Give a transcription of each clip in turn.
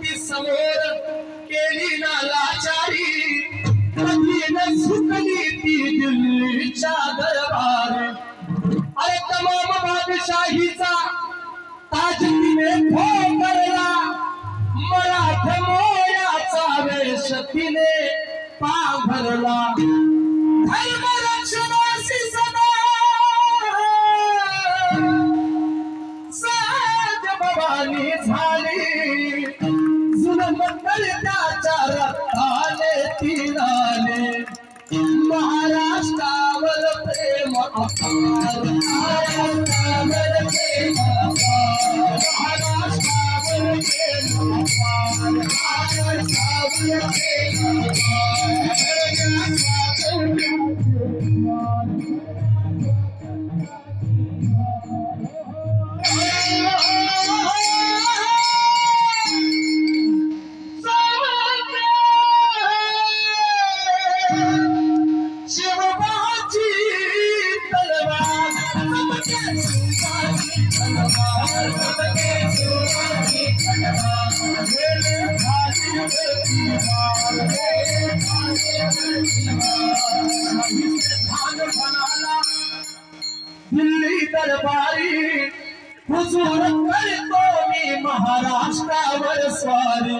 पती समोर केली ना लाचारी. कधी न सुकली ती दिल्लीच्या दरबार. अरे तमाम बादशाहीचा ताज तिने ठोकरला मराठ मोयाचा वेश तिने पांघरला. धर्म सदा. साज भवानी झाली. जुलम त्याच्या रक्ताने महाराष्ट्रावर प्रेम महाराष्ट्रावर प्रेम महाराष्ट्रावर प्रेम महाराष्ट्रावर प्रेम दिल्ली दरबारी हुजूर करतो मी महाराष्ट्रावर स्वारी.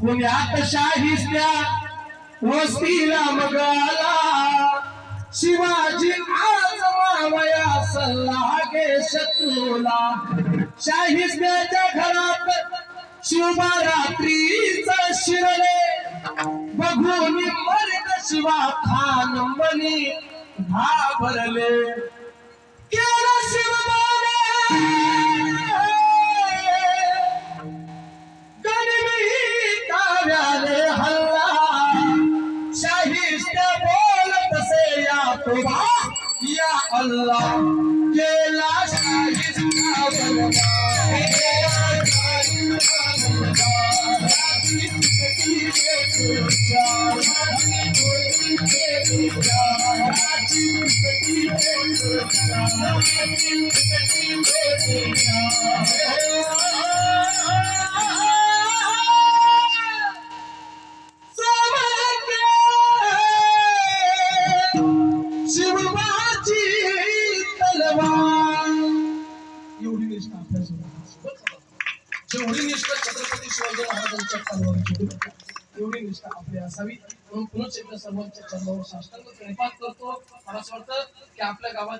पुण्यात शाहिस्त्या वस्तीला मगाला शिवाजी आज सल्लागे शाहिस्त्याच्या घरात शिवबा रात्रीच शिरले. बघून मर्द शिवा खान मनी घाबरले. केलं शिवबाने गनिमी काव्याने हल्ला. शाहिस्त बोल तसे या तुबा या अल्लाह केला जेवढी निष्ठा छत्रपती शिवाजी महाराजांच्या एवढी निष्ठा आपली असावी म्हणून पुनश्च एकदा सर्वांच्या चरणावर साष्टांग प्रणिपात करतो मला असं वाटतं की आपल्या गावात